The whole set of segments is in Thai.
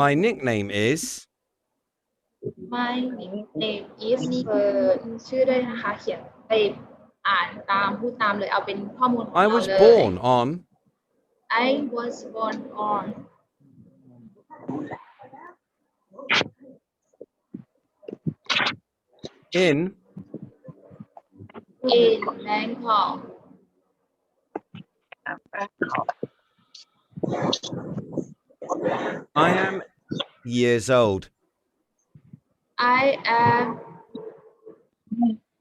My nickname is My name is เปิดชื่อด้วยนะคะเขียนไปอ่านตามพูดตามเลยเอาเป็นข้อมูลของ I เรา was เลย born on I was born on in in Bangkok I am years old. I am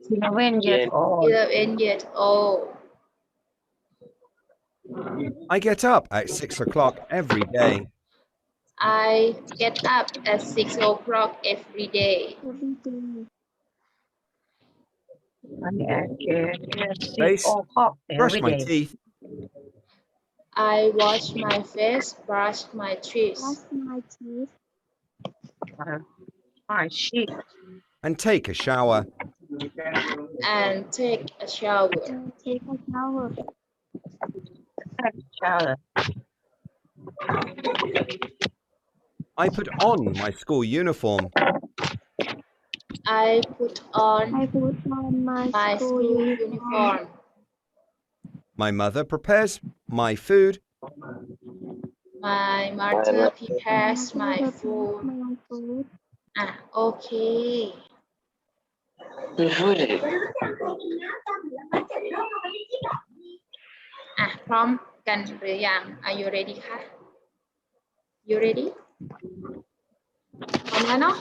11 years old 11 years old I get up at six o'clock every day. I get up at 6 o'clock every day I get Face, 6 o'clock every day. Brush my teeth. I wash my face brush my teeth Brush my teeth. Uh, my sheep and take a shower. and take a shower Take a shower. shower I put on my school uniform. I put on I put on my, my school school uniform. uniform My mother prepares my food. My mother prepares my food prepares my food. อะโอเค อะพร้อมกันหรือยัง Are you ready คะ You ready พร้อมแล้วเนาะ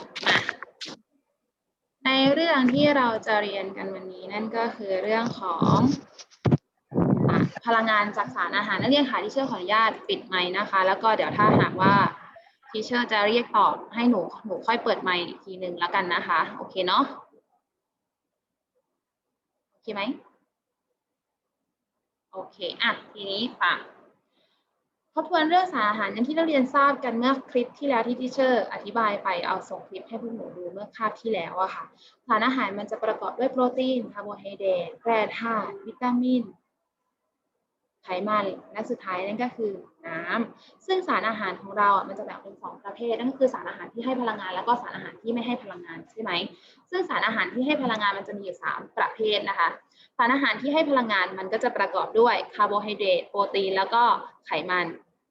ในเรื่องที่เราจะเรียนกันวันนี้นั่นก็คือเรื่องของ พลังงานจากสารอาหารนักเรียนค่ะที่เชื่อขออนุญาตปิดไมค์นะคะ แล้วก็เดี๋ยวถ้าหากว่าทีเชอร์จะเรียกตอบให้หนูหนูค่อยเปิดไมค์อีกทีหนึ่งแล้วกันนะคะ โอเคเนาะโอเคไหมโอเคอะทีนี้ป่ะทบทวนเรื่องสารอาหารอย่างที่นักเรียนทราบกันเมื่อคลิปที่แล้วที่ทีเชอร์อธิบายไปเอาส่งคลิปให้พวกหนูดูเมื่อคาบที่แล้วอะค่ะ สารอาหารมันจะประกอบด้วยโปรตีนคาร์โบไฮเดรตแร่ธาตุวิตามิน ไขมันและสุดท้ายนั่นก็คือน้ำซึ่งสารอาหารของเราอะมันจะแบ่งเป็นสองประเภทนั่นก็คือสารอาหารที่ให้พลังงาน แล้วก็สารอาหารที่ไม่ให้พลังงานใช่ไหมซึ่งสารอาหารที่ให้พลังงานมันจะมีอยู่สามประเภทนะคะ สารอาหารที่ให้พลังงานมันก็จะประกอบด้วยคาร์โบไฮเดรตโปรตีนแล้วก็ไขมัน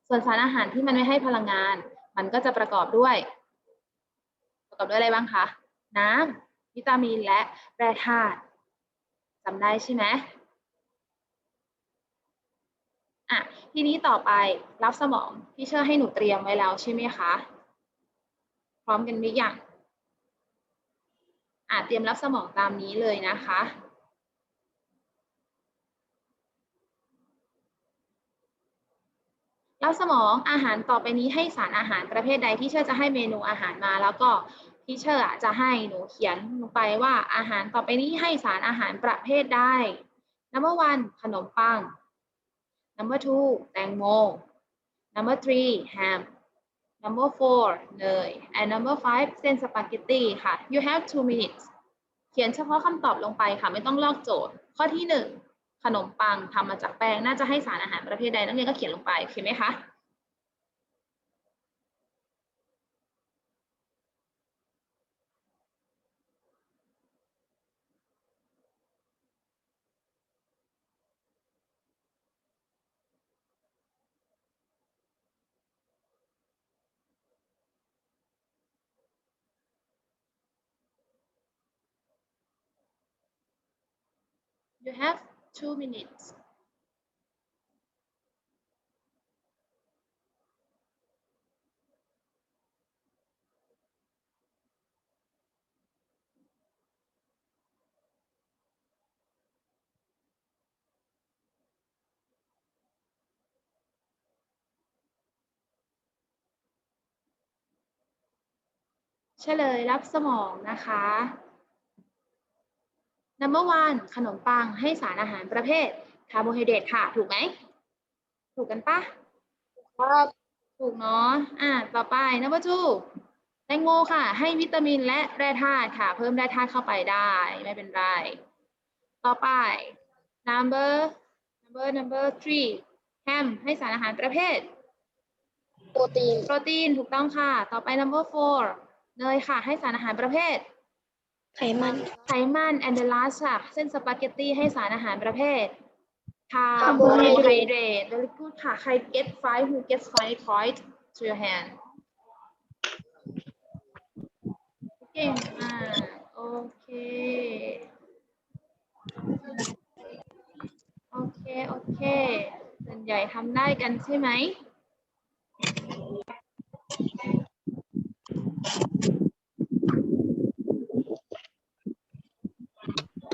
ส่วนสารอาหารที่มันไม่ให้พลังงาน มันก็จะประกอบด้วย ประกอบด้วยอะไรบ้างคะน้ำวิตามินและแร่ธาตุจำได้ใช่ไหม อะทีนี้ต่อไปรับสมองที่เชื่อให้หนูเตรียมไว้แล้วใช่ไหมคะ พร้อมกันหรือยังอะเตรียมรับสมองตามนี้เลยนะคะรับสมองอาหารต่อไปนี้ให้สารอาหารประเภทใดที่เชื่อจะให้เมนูอาหารมา แล้วก็ที่เชื่อจะให้หนูเขียนลงไปว่าอาหารต่อไปนี้ให้สารอาหารประเภทใด number one ขนมปัง number two แตงโม number three ham number four เนย and number five เส้นสปาเกตตีค่ะ you have two minutes เขียนเฉพาะคำตอบลงไปค่ะ ไม่ต้องลอกโจทย์ ข้อที่หนึ่งขนมปังทำมาจากแป้ง น่าจะให้สารอาหารประเภทใดนักเรียนก็เขียนลงไปโอเคไหมคะ you have two minutes เฉลยรับสมองนะคะ number one ขนมปังให้สารอาหารประเภทคาร์โบไฮเดรตค่ะ ถูกไหม ถูกกันปะครับถูกเนาะอ่าต่อไป number two แตงโมค่ะ ให้วิตามินและแร่ธาตุค่ะ เพิ่มแร่ธาตุเข้าไปได้ ไม่เป็นไร ต่อไป number number number three แฮมให้สารอาหารประเภท โปรตีน โปรตีน ถูกต้องค่ะ ต่อไป number four เนยค่ะ ให้สารอาหารประเภท ไขมัน ไขมัน and the last ค่ะเส้นสปาเกตตี้ให้สารอาหารประเภท Carbohydrate carbohydrate very good ค่ะ ใคร get five who gets five point to your hand เก่งมากโอเค โอเค โอเค ส่วนใหญ่ทำได้กันใช่ไหม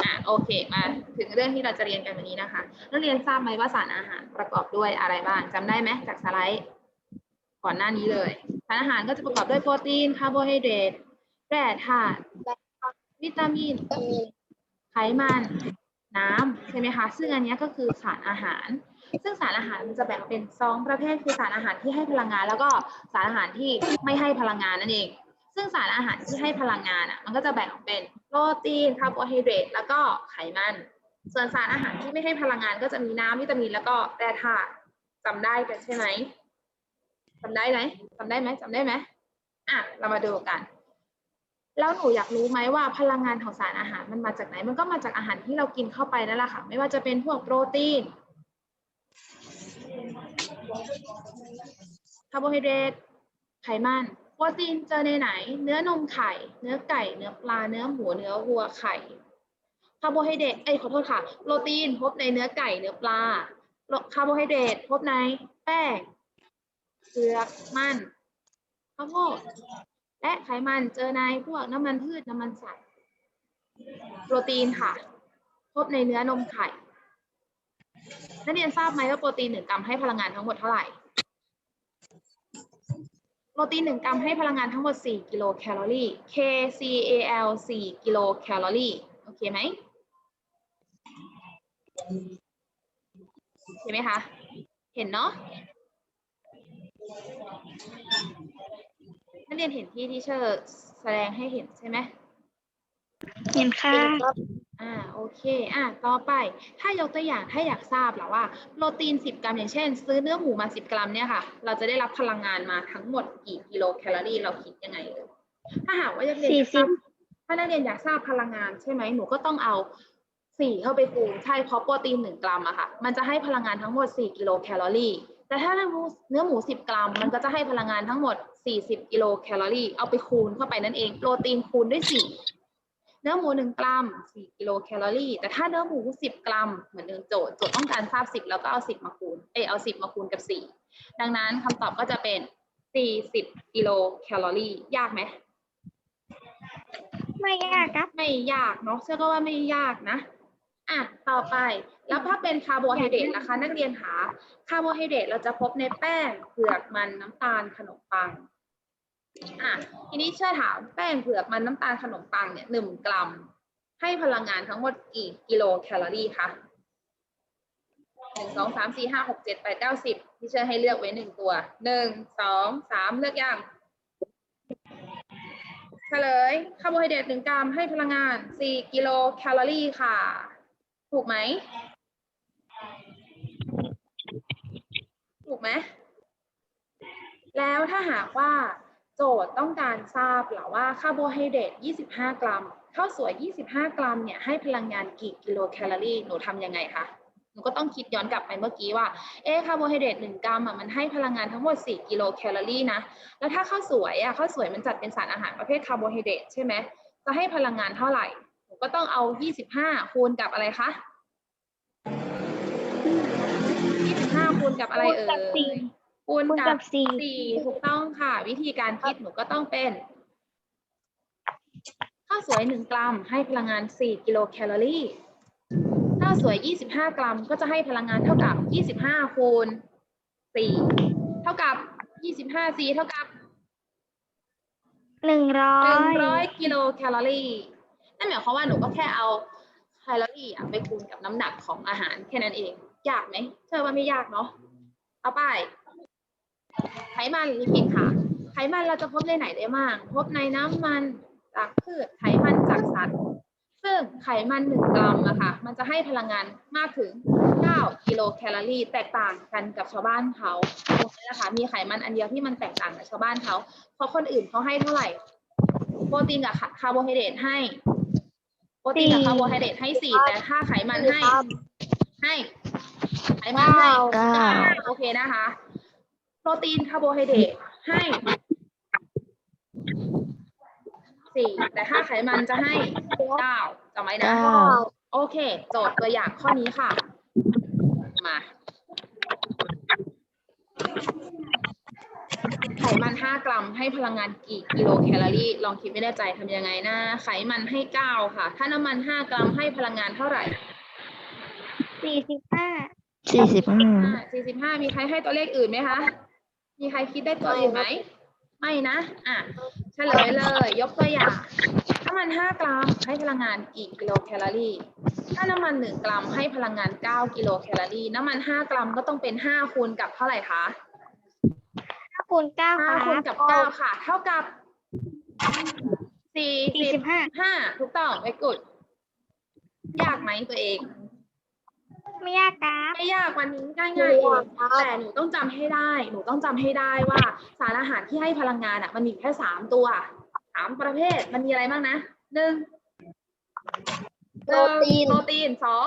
อะ โอเคมาถึงเรื่องที่เราจะเรียนกันวันนี้นะคะนักเรียนทราบไหมว่าสารอาหารประกอบด้วยอะไรบ้างจำได้ไหมจากสไลด์ก่อนหน้านี้เลยสารอาหารก็จะประกอบด้วยโปรตีนคาร์โบไฮเดรตแร่ธาตุวิตามินไขมันน้ำใช่ไหมคะ ซึ่งอันนี้ก็คือสารอาหาร ซึ่งสารอาหารมันจะแบ่งเป็นสองประเภทคือสารอาหารที่ให้พลังงาน แล้วก็สารอาหารที่ไม่ให้พลังงานนั่นเอง ซึ่งสารอาหารที่ให้พลังงานอะมันก็จะแบ่งออกเป็น โปรตีนคาร์โบไฮเดรตแล้วก็ไขมัน ส่วนสารอาหารที่ไม่ให้พลังงานก็จะมีน้ำวิตามินแล้วก็แร่ธาตุจำได้กันใช่ไหมจำได้ไหมจำได้ไหมจำได้ไหมอะเรามาดูกัน แล้วหนูอยากรู้ไหมว่าพลังงานของสารอาหารมันมาจากไหน มันก็มาจากอาหารที่เรากินเข้าไปนั่นแหละค่ะ ไม่ว่าจะเป็นพวกโปรตีนคาร์โบไฮเดรตไขมัน รตีนเจอในไหน เนื้อนมไข่ เนื้อไก่ เนื้อปลา เนื้อหมู เนื้อวัวไข่ คาร์โบไฮเดรต เอ้ยขอโทษค่ะ โปรตีนพบในเนื้อไก่ เนื้อปลา คาร์โบไฮเดรตพบในแป้งเปลือ มันข้าวโพด และไขมันเจอในพวกน้ำมันพืช น้ำมันสัตว์ โปรตีนค่ะ พบในเนื้อนมไข่ นักเรียนทราบไหมว่าโปรตีนหนึ่งกรัมให้พลังงานทั้งหมดเท่าไหร่ โปรตีนหนึ่งกรัมให้พลังงานทั้งหมด 4 กิโลแคลอรี่ KCAL 4 กิโลแคลอรี่โอเคไหมเห็นไหมคะ เห็นเนาะนักเรียนเห็นที่ที่เชอร์แสดงให้เห็นใช่ไหมเห็นค่ะ อ่าโอเคอ่าต่อไปถ้ายกตัวอย่างถ้าอยากทราบแล้วว่าโปรตีน 10 กรัม อย่างเช่น ซื้อเนื้อหมูมา 10 กรัมเนี่ยค่ะ เราจะได้รับพลังงานมาทั้งหมดกี่กิโลแคลอรี่เราคิดยังไงเอ่ยถ้าหากว่าอยากเรียนสี่อยากทสิราบบถ้านักเรียนอยากทราบพลังงานใช่ไหมหนูก็ต้องเอา4เข้าไปคูณใช่เพราะโปรตีน1กรัมอะค่ะ มันจะให้พลังงานทั้งหมด4กิโลแคลอรี่ แต่ถ้าเนื้อหมูเนื้อหมู10กรัม มันก็จะให้พลังงานทั้งหมด40กิโลแคลอรี่ เอาไปคูณเข้าไปนั่นเอง โปรตีนคูณด้วย4 เนื้อหมู 1 กรัม 4 กิโลแคลอรี่ แต่ถ้าเนื้อหมู 10 กรัม เหมือนเดิมโจทย์ โจทย์ต้องการทราบ 10 แล้วก็เอา 10 มาคูณ เอยเอา 10 มาคูณกับ 4 ดังนั้นคำตอบก็จะเป็น 40 กิโลแคลอรี่ ยากไหม ไม่ยากครับ ไม่ยากเนาะ เชื่อก็ว่าไม่ยากนะ อะ ต่อไป แล้วถ้าเป็นคาร์โบไฮเดรตนะคะ นักเรียนหา คาร์โบไฮเดรตเราจะพบในแป้ง เผือก มัน น้ำตาล ขนมปัง อะทีนี้เชื่อถามแป้งเผือกมันน้ำตาลขนมปังเนี่ยหนึ่งกรัม ให้พลังงานทั้งหมดกี่กิโลแคลอรี่คะหนึ่งสองสามสี่ห้าหกเจ็ดแปดเก้าสิบที่เชื่อให้เลือกไว้หนึ่งตัวหนึ่งสองสามเลือกยังเฉลยคาร์โบไฮเดรตหนึ่งกรัมให้พลังงาน4กิโลแคลอรี่ค่ะ ถูกไหมถูกไหมแล้วถ้าหากว่า โจทย์ต้องการทราบหรือว่าคาร์โบไฮเดรต 25 กรัม ข้าวสวย 25 กรัม เนี่ย ให้พลังงานกี่กิโลแคลอรี่ หนูทำยังไงคะ หนูก็ต้องคิดย้อนกลับไปเมื่อกี้ว่า เอ๊คาร์โบไฮเดรต 1 กรัมอะ มันให้พลังงานทั้งหมด 4 กิโลแคลอรี่นะ แล้วถ้าข้าวสวยอะ ข้าวสวยมันจัดเป็นสารอาหารประเภทคาร์โบไฮเดรตใช่ไหม จะให้พลังงานเท่าไหร่ หนูก็ต้องเอา 25 คูณกับอะไรคะ 25 คูณกับอะไรเอ่ย คูณคูณกักับบสี่สี่ถูกต้องค่ะ วิธีการคิดหนูก็ต้องเป็น ข้าวสวย1กรัมให้พลังงาน4กิโลแคลอรี่ข้าวสวย 25 กรัม ก็จะให้พลังงานเท่ากับ 25คูณ4เท่ากับ 25 4 เท่ากับหนึ่งร้อหนึ่งยร้อยกิโลแคลอรี่ นั่นหมายความว่าหนูก็แค่เอาแคลอรี่อะไปคูณกับน้ำหนักของอาหารแค่นั้นเอง ยากไหมเชื่อว่าไม่ยากเนาะ เอาไป ไขมันลิพิดค่ะ ไขมันเราจะพบในไหนได้บ้าง พบในน้ำมันจากพืช ไขมันจากสัตว์ ซึ่งไขมันหนึ่งกรัมอะค่ะ มันจะให้พลังงานมากถึง 9 กิโลแคลอรี่ แตกต่างกันกับชาวบ้านเขาตรงนี้นะคะมีไขมันอันเดียวที่มันแตกต่างกับชาวบ้านเขา เพราะคนอื่นเขาให้เท่าไหร่ โปรตีนกับคาร์โบไฮเดรตให้ โปรตีนกับสี่คาร์โบไฮเดรตให้สี่แต่ถ้าไขมันให้ ให้ ไขมันให้เก้าโอเคนะคะ โปรตีนคาร์โบไฮเดรตให้สี่แต่ถ้าไขมันจะให้เก้าจำไว้นะเก้าโอเค โจทย์ตัวอย่างข้อนี้ค่ะ มาไขมัน 5 กรัมให้พลังงานกี่กิโลแคลอรี่ ลองคิดไม่แน่ใจทำยังไงนะ ไขมันให้ 9 ค่ะ ถ้าน้ำมัน 5 กรัมให้พลังงานเท่าไหร่สี่สิบห้าสี่สิบห้าอ่า45 มีใครให้ตัวเลขอื่นไหมคะ มีใครคิดได้ตัวอื่นไหม ไม่นะ อะเฉลยเลย ยกตัวอย่าง น้ำมัน 5 กรัมให้พลังงานกี่กิโลแคลอรี่ ถ้าน้ำมัน 1 กรัมให้พลังงาน 9 กิโลแคลอรี่ น้ำมัน 5 กรัมก็ต้องเป็น 5 คูณกับเท่าไหร่คะห้าคูณเก้าครั5คูณกับ 9 ค่ะ เท่ากับสี่สิบห้า45ถูกต้องไว้กุด ยากไหมตัวเอง ไม่ยากครับไม่ยากวันนี้ง่ายๆเองแต่หนูต้องจำให้ได้ หนูต้องจำให้ได้ว่าสารอาหารที่ให้พลังงานอะ มันมีแค่สามตัวสามประเภทมันมีอะไรบ้างนะหนึ่งโปรตีนโปรตีนสอง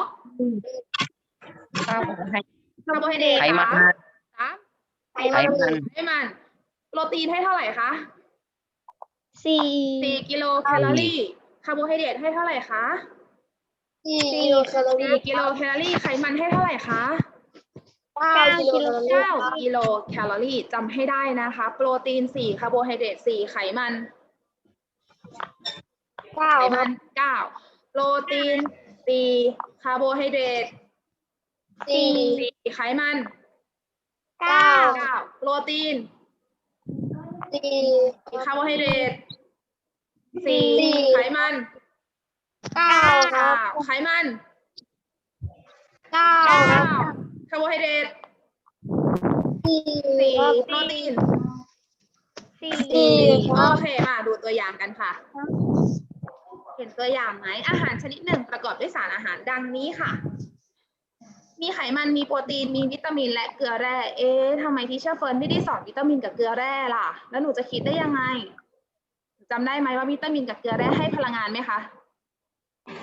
ข้าวให้คาร์โบไฮเดรตไขมันสามไขไขมันมันไขมันโปรตีนให้เท่าไหร่คะสี่สี่กิโลแคลอรี่คาร์โบไฮเดรตให้เท่าไหร่คะ สี่กิโลแคลอสี่รี่กิโลแคลอรี่ไขมันให้เท่าไหร่คะเก้ากิโลแคลอรี่เก้ากิโลแคลอรี่จำให้ได้นะคะ โปรตีนสี่คาร์โบไฮเดรตสี่ไขมันเก้าไขคมัรับนเก้าโปรตีนสี่คาร์โบไฮเดรตสี่สี่ไขมันเก้าเก้าโปรตีนสี่สี่คาร์โบไฮเดรตสี่ไขมัน เก้าคเก้ารับ ไขมันเก้าเก้าครับคาร์โบไฮเดรตสี่สี่ครับโปรตีนสี่สี่คโอรับเคมาดูตัวอย่างกันค่ะ เห็นตัวอย่างไหมอาหารชนิดหนึ่งประกอบด้วยสารอาหารดังนี้ค่ะ มีไขมันมีโปรตีนมีวิตามินและเกลือแร่เอ๊ะทำไมที่เชอร์เฟิร์นไม่ได้สอนวิตามินกับเกลือแร่ล่ะ แล้วหนูจะคิดได้ยังไงจำได้ไหมว่าวิตามินกับเกลือแร่ให้พลังงานไหมคะ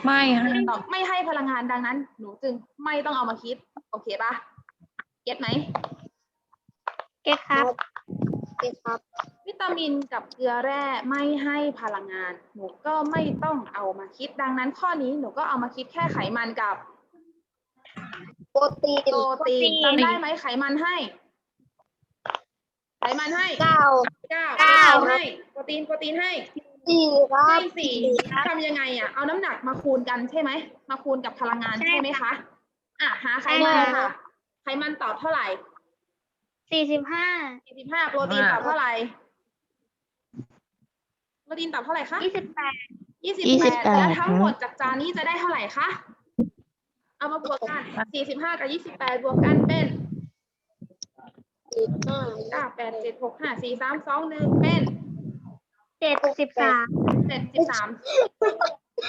ไม่ให้ตอบไม่ให้พลังงานดังนั้น หนูจึงไม่ต้องเอามาคิด โอเคปะเก็ตไหมเก็ตครับโอเคครับ วิตามินกับเกลือแร่ไม่ให้พลังงาน หนูก็ไม่ต้องเอามาคิดดังนั้น ข้อนี้หนูก็เอามาคิดแค่ไขมันกับโปรตีนโปรตีนโปรตีนจำได้ไหมไขมันให้ ไขมันให้เก้าเก้าเก้าให้โปรตีนโปรตีนให้ สี่ครัให้บสี่ทำยังไงอะ เอาน้ำหนักมาคูณกันใช่ไหม มาคูณกับพลังงานใช่ใช่ไหมคะอะหาไขมันใช่ค่ะค่ะ ไขมันตอบเท่าไหร่สี่สิบห้าสี่สิบห้าโปรตีนตอบเท่าไหร่ โปรตีนตอบเท่าไหร่คะ ยี่สิบแปดยี่สิบยี่แปสิบดแปดแล้วทั้งหมดจากจานนี้จะได้เท่าไหร่คะ เอามาบวกกันสี่สิบห้ากับยี่สิบแปดบวกกันเป็นสี่ห้าเก้าแปดเจ็ดหกห้าสี่สามสองหนึ่งเป็น เจ็ดสิบสามเจ็ดสิบสาม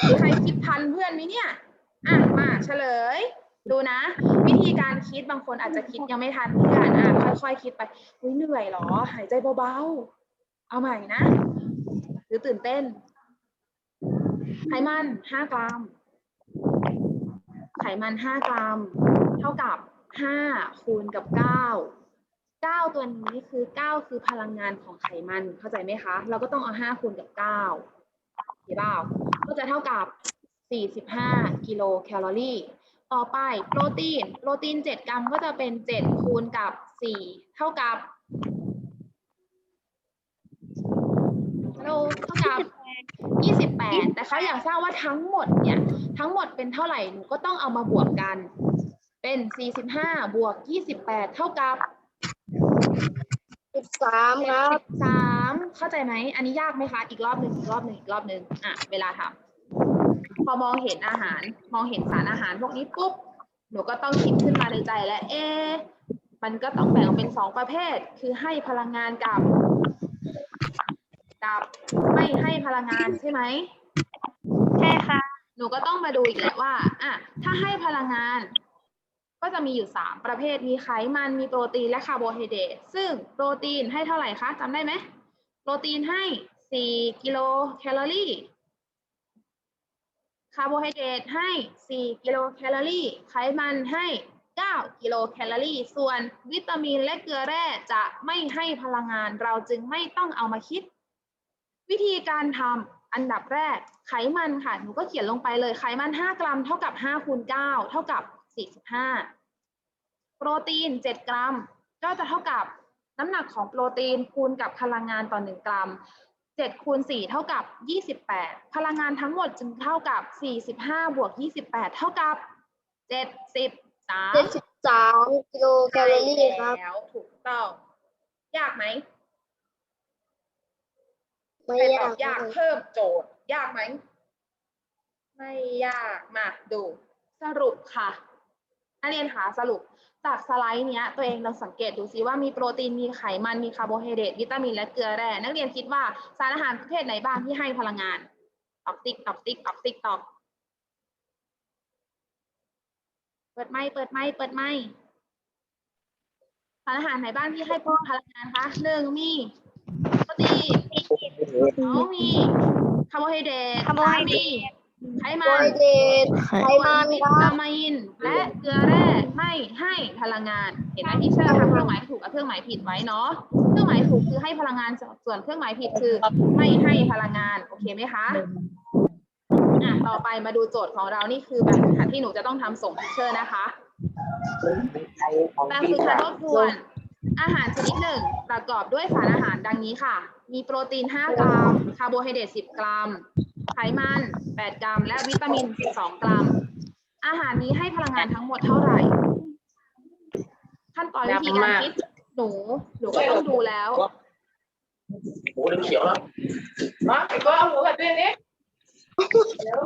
มีใครคิดทันเพื่อนไหมเนี่ย อะมาเฉลย ดูนะ วิธีการคิดบางคนอาจจะคิดยังไม่ทันเพื่อนอะค่อยๆคิดไปอุ้ยเหนื่อยเหรอ หายใจเบาๆ เอาใหม่นะ หรือตื่นเต้น ไขมันห้ากรัม ไขมันห้ากรัม เท่ากับห้าคูณกับเก้าเก้าตัวนี้คือเก้าคือพลังงานของไขมันเข้าใจไหมคะ เราก็ต้องเอาห้าคูณกับเก้าเห็นเปล่าก็จะเท่ากับสี่สิบห้ากิโลแคลอรี่ต่อไปโปรตีนโปรตีนเจ็ดกรัมก็จะเป็นเจ็ดคูณกับสี่เท่ากับฮัลโหลเท่ากับยี่สิบแปดแต่เขาอยากทราบว่าทั้งหมดเนี่ยทั้งหมดเป็นเท่าไหร่หนูก็ต้องเอามาบวกกัน เป็นสี่สิบห้าบวกยี่สิบแปดเท่ากับ สิบสามครับ สามเข้าใจไหม อันนี้ยากไหมคะ อีกรอบหนึ่งอีกรอบหนึ่งอีกรอบหนึ่งอะ เวลาทำพอมองเห็นอาหาร มองเห็นสารอาหารพวกนี้ปุ๊บ หนูก็ต้องคิดขึ้นมาในใจแล้ว เอ๊ะมันก็ต้องแบ่งออกเป็นสองประเภท คือให้พลังงานกับ กับไม่ให้พลังงานใช่ไหม ใช่ค่ะ หนูก็ต้องมาดูอีกแหละว่า อะ ถ้าให้พลังงานป ก็จะมีอยู่ 3 ประเภท มีไขมัน มีโปรตีน และคาร์โบไฮเดรต ซึ่งโปรตีนให้เท่าไหร่คะจำได้ไหม โปรตีนให้ 4 กิโลแคลอรี่ คาร์โบไฮเดรตให้ 4 กิโลแคลอรี่ ไขมันให้ 9 กิโลแคลอรี่ ส่วนวิตามินและเกลือแร่จะไม่ให้พลังงาน เราจึงไม่ต้องเอามาคิด วิธีการทำอันดับแรก ไขมันค่ะ หนูก็เขียนลงไปเลย ไขมัน 5 กรัม เท่ากับ5คูณ9เท่ากับ45 โปรตีน 7 กรัม ก็จะเท่ากับน้ำหนักของโปรตีนคูณกับพลังงานต่อ 1 กรัม 7 คูณ 4 เท่ากับ 28 พลังงานทั้งหมดจึงเท่ากับ 45 บวก 28 เท่ากับ 73เจ็ดสิบสามกิโลแคลอรี่ครับแล้วถูกต้อง ยากไหมไม่ใครตยาอกบยากเพิ่มโจทย์ ยากไหม ไม่ยาก มาดู สรุปค่ะ นักเรียนหาสรุปจากสไลด์เนี้ยตัวเองลองสังเกตดูซิว่ามีโปรตีนมีไขมันมีคาร์โบไฮเดรตวิตามินและเกลือแร่นักเรียนคิดว่าสารอาหารประเภทไหนบ้างที่ให้พลังงานตอบติ๊กตอบติ๊กตอบติ๊กตอบเปิดไมค์เปิดไมค์เปิดไมค์สารอาหารไหนบ้างที่ให้พลังงานคะหนึ่งมีโปรตีนสองมีคาร์โบไฮเดรตคาร์โบ ไฮเดรตสามมีไขโปมัรนตีนไข่ไขมันวิครับตามิน และเกลือแร่ไม่ให้พลังงาน เห็นไหมที่เชอร์ทำเครื่องหมายถูกกับเครื่องหมายผิดไว้เนาะ เครื่องหมายถูกคือให้พลังงาน ส่วนเครื่องหมายผิดคือไม่ให้พลังงาน โอเคไหมคะอะต่อไปมาดูโจทย์ของเรา นี่คือแบบฝึกหัดที่หนูจะต้องทำส่งทิเชอร์นะคะแบบฝึกหัดทบทวน อาหารชนิดหนึ่งประกอบด้วยสารอาหารดังนี้ค่ะ มีโปรตีน 5 กรัม คาร์โบไฮเดรต 10 กรัม ไขมัน 8 กรัม และวิตามิน 12 กรัม อาหารนี้ให้พลังงานทั้งหมดเท่าไหร่ ขั้นตอนวิธีการคิดหนูหนูก็ต้องดูแล้วหมูเหลืองเขียวแล้วมาไอ้ก็เอาหมูแบบนี้นี่เดี๋ยว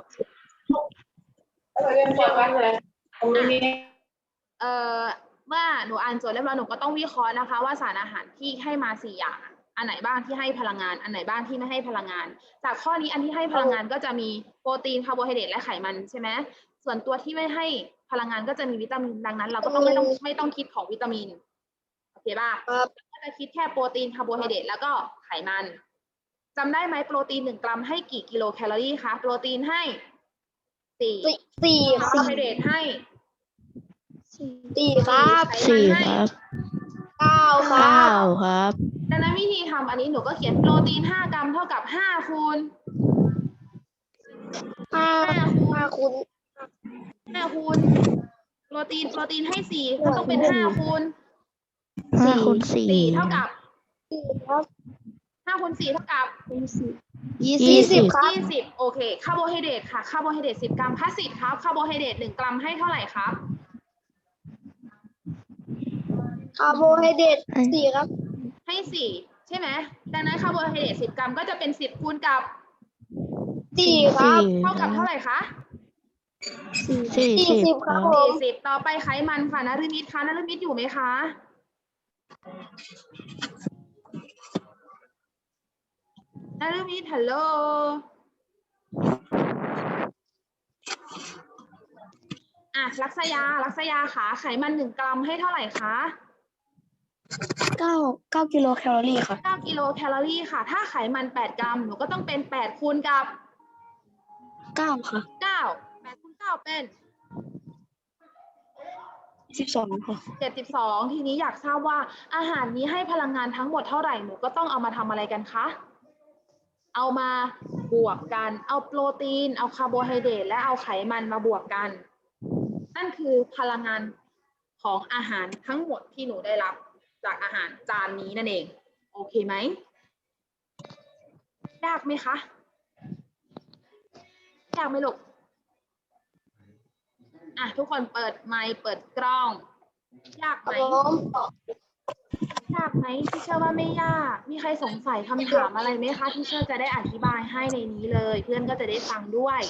เอาเรียนเชียงวันเลยตรงนี้นี่เอ่อเมื่อหนูอ่านโจทย์เรียบร้อยหนูก็ต้องวิเคราะห์นะคะ ว่าสารอาหารที่ให้มาสี่อย่าง อันไหนบ้างที่ให้พลังงาน อันไหนบ้างที่ไม่ให้พลังงาน จากข้อนี้อันที่ให้พลังงานก็จะมีโปรตีนคาร์โบไฮเดรตและไขมันใช่ไหมส่วนตัวที่ไม่ให้พลังงานก็จะมีวิตามินดังนั้น เราก็ต้องไม่ต้องไม่ต้องคิดของวิตามินโอเคป่ะครับก็จะคิดแค่โปรตีนคาร์โบไฮเดรตแล้วก็ไขมันจำได้ไหมโปรตีนหนึ่งกรัมให้กี่กิโลแคลอรี่คะโปรตีนให้สี่สี่สี่คาคร์โบรับไฮเดรตให้สี่ครับไขมันสี่ให้ครับเก้าครัเก้าบครับ ดังนั้นวิธีทำอันนี้หนูก็เขียนโปรตีน 5 กรัมเท่ากับ 5 คูณ ห้าห้าคูณ5 คูณ โปรตีนโปรตีนให้ 4 ก็ต้องเป็น 5 คูณ ห้าคูณสี่ 4 เท่ากับสี่ครับ5คูณ 4 เท่ากับ ยี่ยี่สิสิบบครับ20โอเคคาร์โบไฮเดรตค่ะคาร์โบไฮเดรต10กรัมพาสซีฟครับคาร์โบไฮเดรต1กรัมให้เท่าไหร่ครับคาร์โบไฮเดรตสี่ครับ ให้4ใช่ไหมดังนั้นคาร์โบไฮเดรต10กรัมก็จะเป็น10คูณกับสี่ครับเท่ากับเท่าไหร่คะสี่สี่สิบสิบคครัรับบผม40ต่อไปไขมันค่ะนฤมิตคะนฤมิตอยู่ไหมคะนฤมิตฮัลโหลอะลักษยาลักษยาขาไขมันหนึ่งกรัมให้เท่าไหร่คะ เก้าเก้ากิโลแคลอรี่ครับ9กิโลแคลอรี่ค่ะ ถ้าไขมัน8กรัม หนูก็ต้องเป็น8คูณกับเก้าค่ะ9 8คูณ9เป็นสิบสองค่ะ72ทีนี้อยากทราบว่าอาหารนี้ให้พลังงานทั้งหมดเท่าไหร่ หนูก็ต้องเอามาทำอะไรกันคะ เอามาบวกกัน เอาโปรตีน เอาคาร์โบไฮเดรตและเอาไขมันมาบวกกัน นั่นคือพลังงานของอาหารทั้งหมดที่หนูได้รับ จากอาหารจานนี้นั่นเอง โอเคไหมยากไหมคะยากไหมลูกอะทุกคนเปิดไมค์เปิดกล้อง ยากไหมผมยากไหมที่เชื่อว่าไม่ยาก มีใครสงสัยคำถามอะไรไหมคะ ที่เชื่อจะได้อธิบายให้ในนี้เลย เพื่อนก็จะได้ฟังด้วย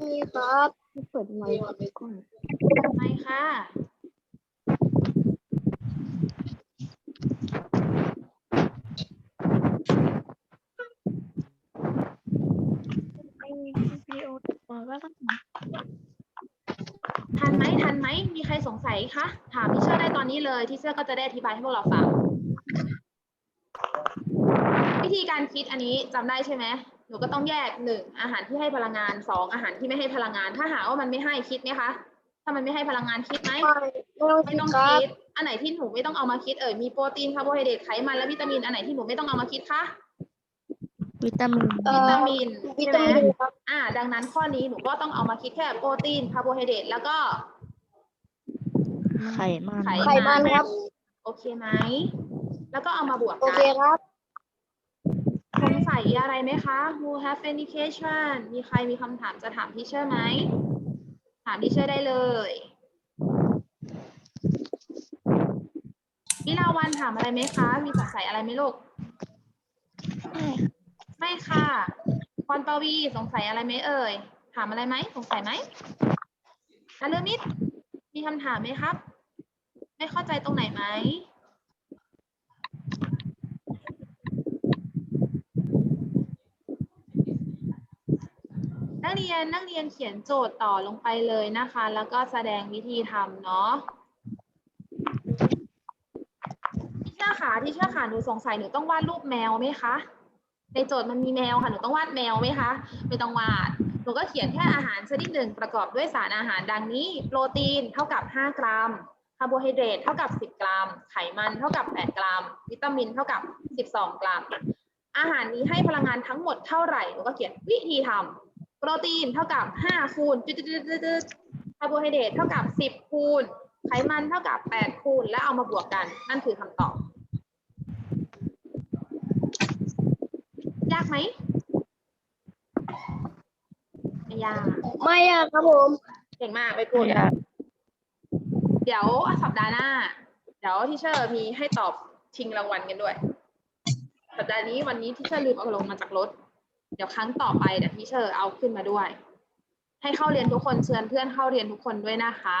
นี่ครับเปิดไมค์ก่อนทำไมคะ วิดีโอมาก็ต้องทันไหมทันรสงสัยคะถามที่เชอร์ได้ตอนนี้เลยที่เชอร์ก็จะได้อธิบายให้พวกเราฟัง วิธีการคิดอันนี้จำได้ใช่ไหมหนูก็ต้องแยกหนึ่งอาหารที่ให้พลังงานสองอาหารที่ไม่ให้พลังงาน ถ้าหากว่ามันไม่ให้คิดไหมคะ ถ้ามันไม่ให้พลังงานคิดไหมไม่ไม่ต้องไม่คิดต้องครับคิด อันไหนที่หนูไม่ต้องเอามาคิดเอ่ยมีโปรตีนคาร์โบไฮเดรตไขมันและวิตามินอันไหนที่หนูไม่ต้องเอามาคิดคะ วิตามิน เอ่วิอ ตามินวิใช่ไหตามมินครับอ่า ดังนั้นข้อนี้หนูก็ต้องเอามาคิดแค่โปรตีนคาร์โบไฮเดรตแล้วก็ ไขมัน ไข ไขมันครับ โอเคไหม แล้วก็เอามาบวกโอกัเคนครับ สงสัยอะไรไหมคะ Who have any question มีใครมีคำถามจะถามทีเชอร์ไหม ถามทีเชอร์ได้เลยวิลาวันถามอะไรไหมคะ มีสงสัยอะไรไหมลูก ไม่ ไม่ค่ะพรปวีสงสัยอะไรไหมเอ่ย ถามอะไรไหม สงสัยไหมอาลืมิดมีคำถามไหมครับ ไม่เข้าใจตรงไหนไหมนักเรียนนักเรียนเขียนโจทย์ต่อลงไปเลยนะคะ แล้วก็แสดงวิธีทำเนาะที่เชื่อขาที่เชื่อขาหนูสงสัยหนูต้องวาดรูปแมวไหมคะ ในโจทย์มันมีแมวค่ะ หนูต้องวาดแมวไหมคะ ไม่ต้องวาด หนูก็เขียนแค่อาหารชนิดหนึ่งประกอบด้วยสารอาหารดังนี้ โปรตีนเท่ากับ 5 กรัม คาร์โบไฮเดรตเท่ากับ 10 กรัม ไขมันเท่ากับ 8 กรัม วิตามินเท่ากับ 12 กรัม อาหารนี้ให้พลังงานทั้งหมดเท่าไหร่ หนูก็เขียนวิธีทำ โปรตีนเท่ากับ 5 คูณจุดๆคาร์โบไฮเดรตเท่ากับ 10 คูณ ไขมันเท่ากับ 8 คูณ แล้วเอามาบวกกัน นั่นคือคำตอบ ยากไหมไม่ยาก ไม่อะครับผม เก่งมากไปกูดเดี๋ยวสัปดาห์หน้า เดี๋ยวที่เชอร์มีให้ตอบชิงรางวัลกันด้วย สัปดาห์นี้วันนี้ที่เชอร์ลืมเอาลงมาจากรถ เดี๋ยวครั้งต่อไปเดี๋ยวที่เชอร์เอาขึ้นมาด้วย ให้เข้าเรียนทุกคนเชิญเพื่อนเข้าเรียนทุกคนด้วยนะคะ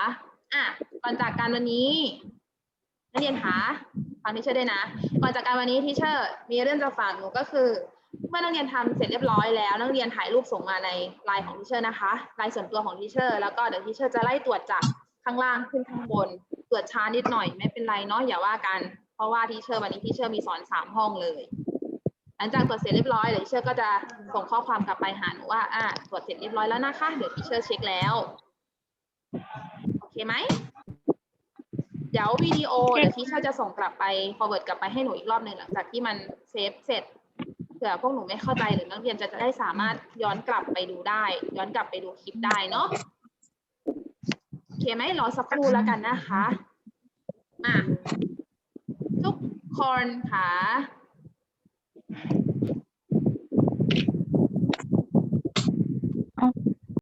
อะก่อนจากการวันนี้นักเรียนคะฟังที่เชอร์ด้วยนะ ก่อนจากการวันนี้ที่เชอร์มีเรื่องจะฝากหนูก็คือ เมื่อนักเรียนทำเสร็จเรียบร้อยแล้ว นักเรียนถ่ายรูปส่งมาในไลน์ของทีเชอร์นะคะไลน์ส่วนตัวของทีเชอร์แล้วก็เดี๋ยวทีเชอร์จะไล่ตรวจจากข้างล่างขึ้นข้างบน ตรวจช้านิดหน่อยไม่เป็นไรเนาะอย่าว่ากัน เพราะว่าทีเชอร์วันนี้ทีเชอร์มีสอนสามห้องเลย หลังจากตรวจเสร็จเรียบร้อยเดี๋ยวทีเชอร์ก็จะส่งข้อความกลับไปหาหนูว่าอะตรวจเสร็จเรียบร้อยแล้วนะคะ เดี๋ยวทีเชอร์เช็คแล้วโอเคไหมเดี๋ยววิดีโอเดี๋ยวทีเชอร์จะส่งกลับไป forward กลับไปให้หนูอีกรอบหนึ่งหลังจากที่มันเซฟเสร็จ ผื่อพวกหนูไม่เข้าใจหรือนักเรียนจะได้สามารถย้อนกลับไปดูได้ ย้อนกลับไปดูคลิปได้เนาะโอเคไหมรอสักครู่แล้วกันนะคะอะทุกคนค่ะ